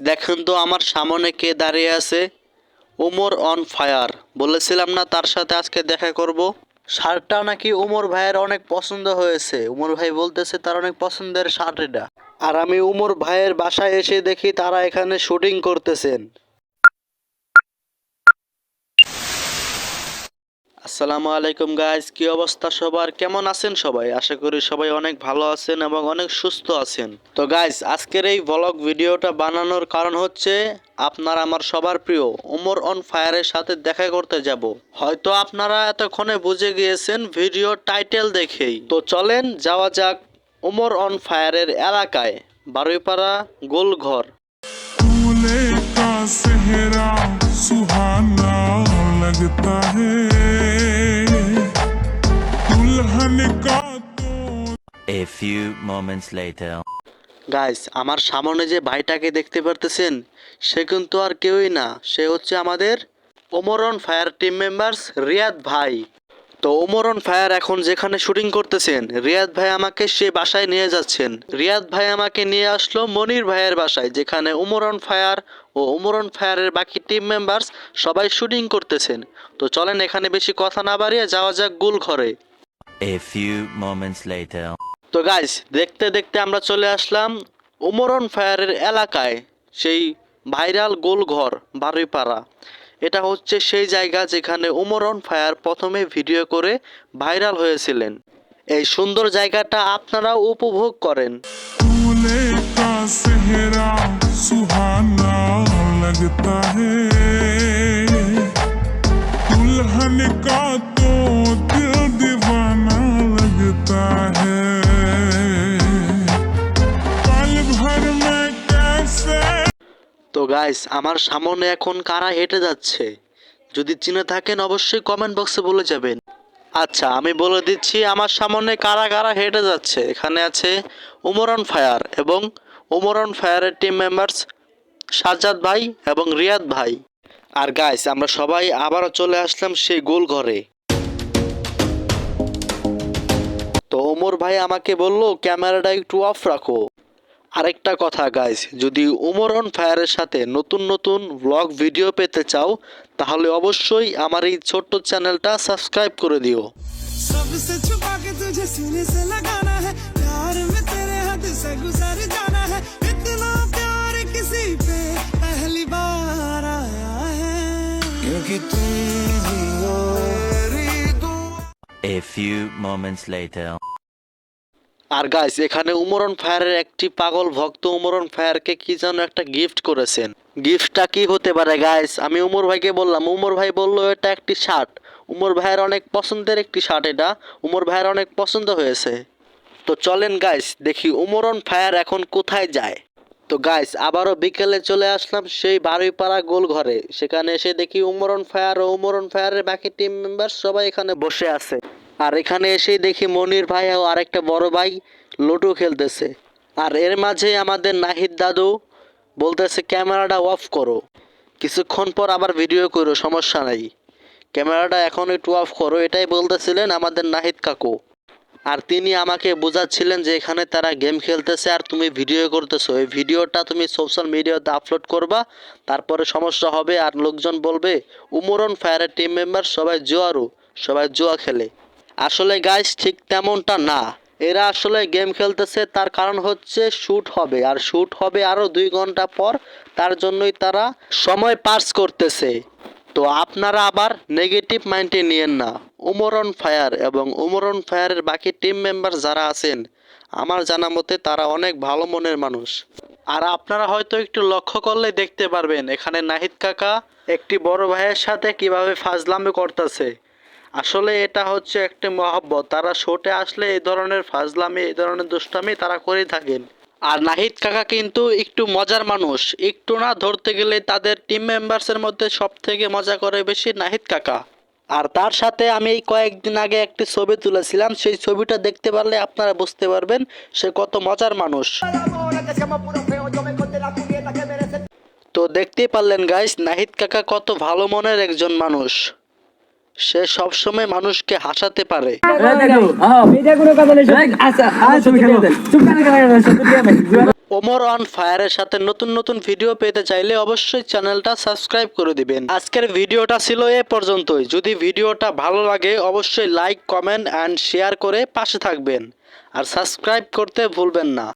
দেখেন তো আমার সামনে কে দাঁড়িয়ে আছে। ওমর অন ফায়ার বলেছিলাম না তার সাথে আজকে দেখা করব। শার্টটা নাকি উমর ভাইয়ের অনেক পছন্দ হয়েছে। উমর ভাই বলতেছে তার অনেক পছন্দের শার্ট এটা। আর আমি উমর ভাইয়ের বাসায় এসে দেখি তারা এখানে শুটিং করতেছেন। আসসালামু আলাইকুম গাইজ কি অবস্থা সবার কেমন আছেন সবাই আশা করি সবাই অনেক ভালো আছেন এবং অনেক সুস্থ আছেন তো গাইজ আজকের এই ব্লগ ভিডিওটা বানানোর কারণ হচ্ছে আপনার আমার সবার প্রিয় ওমর অন ফায়ারের সাথে দেখা করতে যাব হয়তো আপনারা এতক্ষণে বুঝে গিয়েছেন ভিডিও টাইটেল দেখেই তো চলেন যাওয়া যাক ওমর অন ফায়ারের এলাকায় বারুইপাড়া গোলঘর फूले का सेहरा सुहाना लगता है दुल्हन का तो গাইস আমার সামনে যে ভাইটাকে দেখতে পারতেছেন, সে কিন্তু আর কেউই না। সে হচ্ছে আমাদের Omran fire team members Riyad ভাই। তো ওমরন ফায়ার এখন যেখানে শুটিং করতেছেন রিয়াদ ভাই আমাকে সে বাসায় নিয়ে যাচ্ছেন। রিয়াদ ভাই আমাকে নিয়ে আসলো মনির ভাইয়ের বাসায়, যেখানে ওমরন ফায়ার ও ওমরন ফায়ারের বাকি টিম মেম্বার্স সবাই শুটিং করতেছেন। তো চলেন এখানে বেশি কথা না বাড়িয়ে যাওয়া যাক গুল ঘরে। A few moments later. তো গাইস দেখতে দেখতে আমরা চলে আসলাম উমরন ফায়ারের এলাকায় সেই ভাইরাল গোলঘর বারুইপাড়া এটা হচ্ছে সেই জায়গা যেখানে উমরন ফায়ার প্রথমে ভিডিও করে ভাইরাল হয়েছিলেন এই সুন্দর জায়গাটা আপনারাও উপভোগ করেন फूले का सेहरा सुहाना लगता है दुल्हन का तो दिल दीवाना लगता है पल भर में कैसे তো গাইস আমার সামনে এখন কারা হেঁটে যাচ্ছে যদি চিনে থাকেন অবশ্যই কমেন্ট বক্সে বলে যাবেন আচ্ছা আমি বলে দিচ্ছি আমার সামনে কারা কারা হেঁটে যাচ্ছে এখানে আছে উমরন ফায়ার এবং উমরন ফায়ারের টিম মেম্বার্স সাজ্জাদ ভাই এবং রিয়াদ ভাই আর গাইস আমরা সবাই আবারও চলে আসলাম সেই গোল ঘরে ওমর ভাই আমাকে বলল ক্যামেরাটা একটু অফ রাখো। আরেকটা কথা গাইজ যদি উমর অন ফায়ারের সাথে নতুন নতুন ব্লগ ভিডিও পেতে চাও তাহলে অবশ্যই আমার এই ছোট্ট চ্যানেলটা সাবস্ক্রাইব করে দিও। A few moments later. আর গাইস এখানে উমরন ফায়ারের একটি পাগল ভক্ত উমরন ফায়ারকে কি যেন একটা গিফট করেছেন। গিফটটা কি হতে পারে গাইস আমি উমর ভাইকে বললাম, উমর ভাই বলল, এটা একটি শার্ট উমর ভাইয়ের অনেক পছন্দের একটি শার্ট এটা। উমর ভাইয়ের অনেক পছন্দ হয়েছে। তো চলেন গাইস দেখি উমরন ফায়ার এখন কোথায় যায়। তো গাইস আবারও বিকেলে চলে আসলাম সেই বারুইপাড়া গোল ঘরে সেখানে এসে দেখি উমরন ফায়ার ও উমরন ফায়ারের বাকি টিম মেম্বার সবাই এখানে বসে আছে। আর এখানে এসেই দেখি মনির ভাই ও আরেকটা বড় ভাই লুডো খেলতেছে। আর এর মাঝে আমাদের নাহিদ দাদু বলতেছে, ক্যামেরাটা অফ করো। কিছুক্ষণ পর আবার ভিডিও করো, সমস্যা নাই। ক্যামেরাটা এখন একটু অফ করো। এটাই বলতেছিলেন আমাদের নাহিদ কাকু। আর তিনি আমাকে বোঝাচ্ছিলেন যে এখানে তারা গেম খেলতেছে আর তুমি ভিডিও করতেছো। এই ভিডিওটা তুমি সোশ্যাল মিডিয়াতে আপলোড করবা, তারপরে সমস্যা হবে আর লোকজন বলবে, উমরন ফায়ারের টিম মেম্বার সবাই জুয়ারু, সবাই জুয়া খেলে। আসলে গাইস ঠিক তেমনটা না। এরা আসলে গেম খেলতেছে, তার কারণ হচ্ছে শ্যুট হবে। আর শ্যুট হবে আরও দুই ঘণ্টা পর, তার জন্যই তারা সময় পাস করতেছে। তো আপনারা আবার নেগেটিভ মাইন্ডে নিয়েন না। উমরন ফায়ার এবং উমরন ফায়ারের বাকি টিম মেম্বার যারা আছেন, আমার জানা মতে তারা অনেক ভালো মনের মানুষ। আর আপনারা হয়তো একটু লক্ষ্য করলে দেখতে পারবেন, এখানে নাহিদ কাকা একটি বড় ভাইয়ের সাথে কীভাবে ফাজলামি করতেছে। আসলে এটা হচ্ছে একটি মহব্বত। তারা শোটে আসলে এই ধরনের ফাজলামি, এই ধরনের দুষ্টামি তারা করে থাকেন। আর নাহিদ কাকা কিন্তু একটু মজার মানুষ। একটু না ধরতে গেলে তাদের টিম মেম্বার্সের মধ্যে সব থেকে মজা করে বেশি নাহিদ কাকা। আর তার সাথে আমি এই কয়েকদিন আগে একটি ছবি তুলেছিলাম। সেই ছবিটা দেখতে পারলে আপনারা বুঝতে পারবেন সে কত মজার মানুষ। তো দেখতেই পারলেন গাইস নাহিদ কাকা কত ভালো মনের একজন মানুষ। সে সবসময় মানুষকে হাসাতে পারে। ওমর অন ফায়ারের সাথে নতুন নতুন ভিডিও পেতে চাইলে অবশ্যই চ্যানেলটা সাবস্ক্রাইব করে দিবেন। আজকের ভিডিওটা ছিল এ পর্যন্তই। যদি ভিডিওটা ভালো লাগে, অবশ্যই লাইক, কমেন্ট, অ্যান্ড শেয়ার করে পাশে থাকবেন। আর সাবস্ক্রাইব করতে ভুলবেন না।